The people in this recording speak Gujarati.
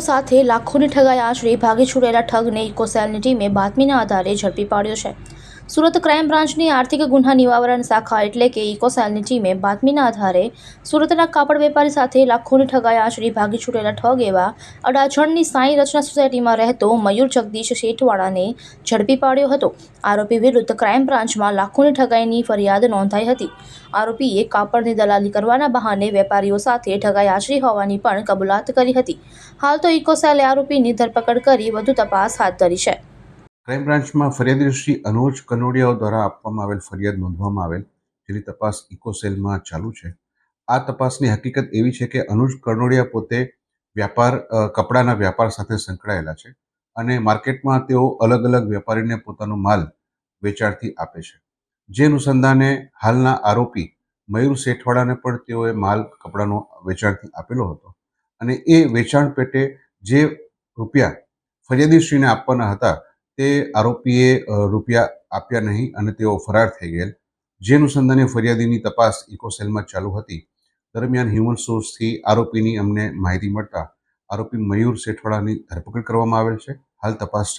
સાથે લાખોની ઠગાઈ આશરે ભાગી છૂટેલા ઠગને ઇકોસેલની ટીમે બાતમીના આધારે ઝડપી પાડ્યો છે. સુરત ક્રાઇમ બ્રાન્ચની આર્થિક ગુન્હા નિવારણ શાખા એટલે કે ઇકોસેલની ટીમે બાતમીના આધારે સુરતના કાપડ વેપારી સાથે લાખોની ઠગાઈ આશરી ભાગી છૂટેલા ઠગ એવા અડાજણની સાંઈ રચના સોસાયટીમાં રહેતો મયુર જગદીશ શેઠવાળાને ઝડપી પાડ્યો હતો. આરોપી વિરુદ્ધ ક્રાઇમ બ્રાન્ચમાં લાખોની ઠગાઈની ફરિયાદ નોંધાઈ હતી. આરોપીએ કાપડની દલાલી કરવાના બહાને વેપારીઓ સાથે ઠગાઈ આશરી હોવાની પણ કબૂલાત કરી હતી. હાલ તો ઇકોસેલે આરોપીની ધરપકડ કરી વધુ તપાસ હાથ ધરી છે. ક્રાઇમ બ્રાન્ચમાં ફરિયાદી શ્રી અનુજ કનોડિયાઓ દ્વારા આપવામાં આવેલ ફરિયાદ નોંધવામાં આવેલ, જેની તપાસ ઇકોસેલમાં ચાલુ છે. આ તપાસની હકીકત એવી છે કે અનુજ કનોડિયા પોતે વ્યાપાર કપડાના વ્યાપાર સાથે સંકળાયેલા છે અને માર્કેટમાં તેઓ અલગ અલગ વેપારીને પોતાનો માલ વેચાણથી આપે છે. જે અનુસંધાને હાલના આરોપી મયુર શેઠવાડાને પણ તેઓએ માલ, કપડાનો વેચાણથી આપેલો હતો અને એ વેચાણ પેટે જે રૂપિયા ફરિયાદીશ્રીને આપવાના હતા તે આરોપીએ રૂપિયા આપ્યા નહીં અને તેઓ ફરાર થઈ ગયેલ. જે અનુસંધાને ફરિયાદીની તપાસ ઇકોસેલમાં ચાલુ હતી. દરમિયાન હ્યુમન સોર્સથી આરોપીની અમને માહિતી મળતા આરોપી મયુર શેઠવાડાની ધરપકડ કરવામાં આવેલ છે. હાલ તપાસ ચાલુ